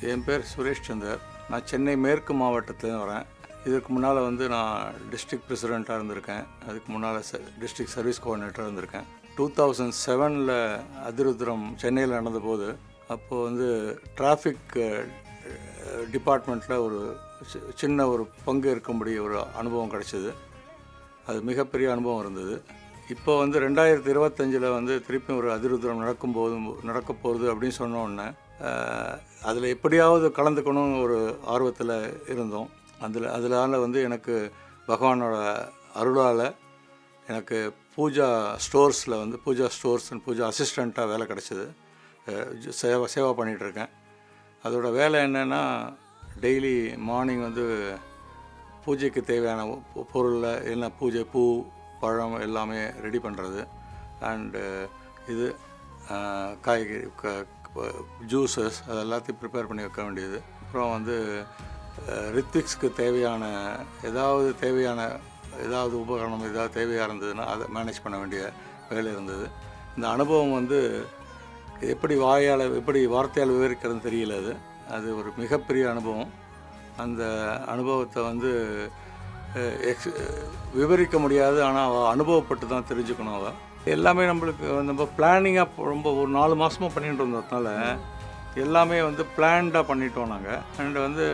என் பேர் சுரேஷ் சந்தர் நான் சென்னை மேற்கு மாவட்டத்துலேருந்து வரேன். இதுக்கு முன்னால் வந்து நான் டிஸ்ட்ரிக்ட் பிரசிடெண்ட்டாக இருந்திருக்கேன். அதுக்கு முன்னால் ச டிஸ்ட்ரிக்ட் சர்வீஸ் கோஆர்டினேட்டராக இருந்திருக்கேன். டூ தௌசண்ட் செவனில் அதிருத்ரம் சென்னையில் நடந்தபோது அப்போது வந்து டிராஃபிக் டிபார்ட்மெண்ட்டில் ஒரு சி- சின்ன ஒரு பங்கு இருக்கும்படி ஒரு அனுபவம் கிடச்சிது. அது மிகப்பெரிய அனுபவம் இருந்தது. இப்போ வந்து ரெண்டாயிரத்தி இருபத்தஞ்சில் வந்து திருப்பி ஒரு அதிருத்ரம் நடக்கும்போது நடக்க போகுது அப்படின்னு சொன்ன உடனே அதில் எப்படியாவது கலந்துக்கணும்னு ஒரு ஆர்வத்தில் இருந்தோம். அதில் அதனால வந்து எனக்கு பகவானோட அருளால் எனக்கு பூஜா ஸ்டோர்ஸில் வந்து பூஜா ஸ்டோர்ஸ் பூஜா அசிஸ்டண்ட்டாக வேலை கிடச்சிது. சேவை சேவை பண்ணிகிட்ருக்கேன். அதோட வேலை என்னென்னா டெய்லி மார்னிங் வந்து பூஜைக்கு தேவையான பொ- பொருளில் என்ன பூஜை பூ பழம் எல்லாமே ரெடி பண்ணுறது. அண்டு இது காய்கறி க ஜூஸஸ் அது எல்லாத்தையும் ப்ரிப்பேர் பண்ணி வைக்க வேண்டியது. அப்புறம் வந்து ரித்விக்ஸ்க்கு தேவையான ஏதாவது தேவையான ஏதாவது உபகரணம் ஏதாவது தேவையாக இருந்ததுன்னா அதை மேனேஜ் பண்ண வேண்டிய வேலை இருந்தது. இந்த அனுபவம் வந்து எப்படி வாயால் எப்படி வார்த்தையால் விவரிக்கிறதுன்னு தெரியல அது. அது ஒரு மிகப்பெரிய அனுபவம். அந்த அனுபவத்தை வந்து எக்ஸ் விவரிக்க முடியாது ஆனால் அவள் அனுபவப்பட்டு தான் தெரிஞ்சுக்கணும் அவள் எல்லாமே நம்மளுக்கு நம்ம பிளானிங்காக ரொம்ப ஒரு நாலு மாதமாக பண்ணிட்டு இருந்ததுனால எல்லாமே வந்து பிளான்டாக பண்ணிட்டோம் நாங்கள் அண்ட் வந்து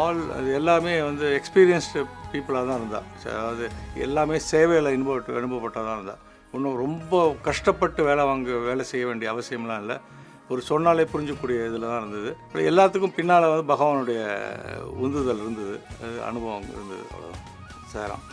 ஆல் அது எல்லாமே வந்து எக்ஸ்பீரியன்ஸ்டு பீப்புளாக தான் இருந்தா. அதாவது எல்லாமே சேவையில் இன்ப அனுபவப்பட்டால் தான் இருந்தா. இன்னும் ரொம்ப கஷ்டப்பட்டு வேலை வாங்க வேலை செய்ய வேண்டிய அவசியம்லாம் இல்லை. ஒரு சொன்னாலே புரிஞ்சக்கூடிய இதில் தான் இருந்தது. எல்லாத்துக்கும் பின்னால் வந்து பகவானுடைய உந்துதல் இருந்தது. அனுபவம் இருந்தது. அவ்வளோதான் சேரம்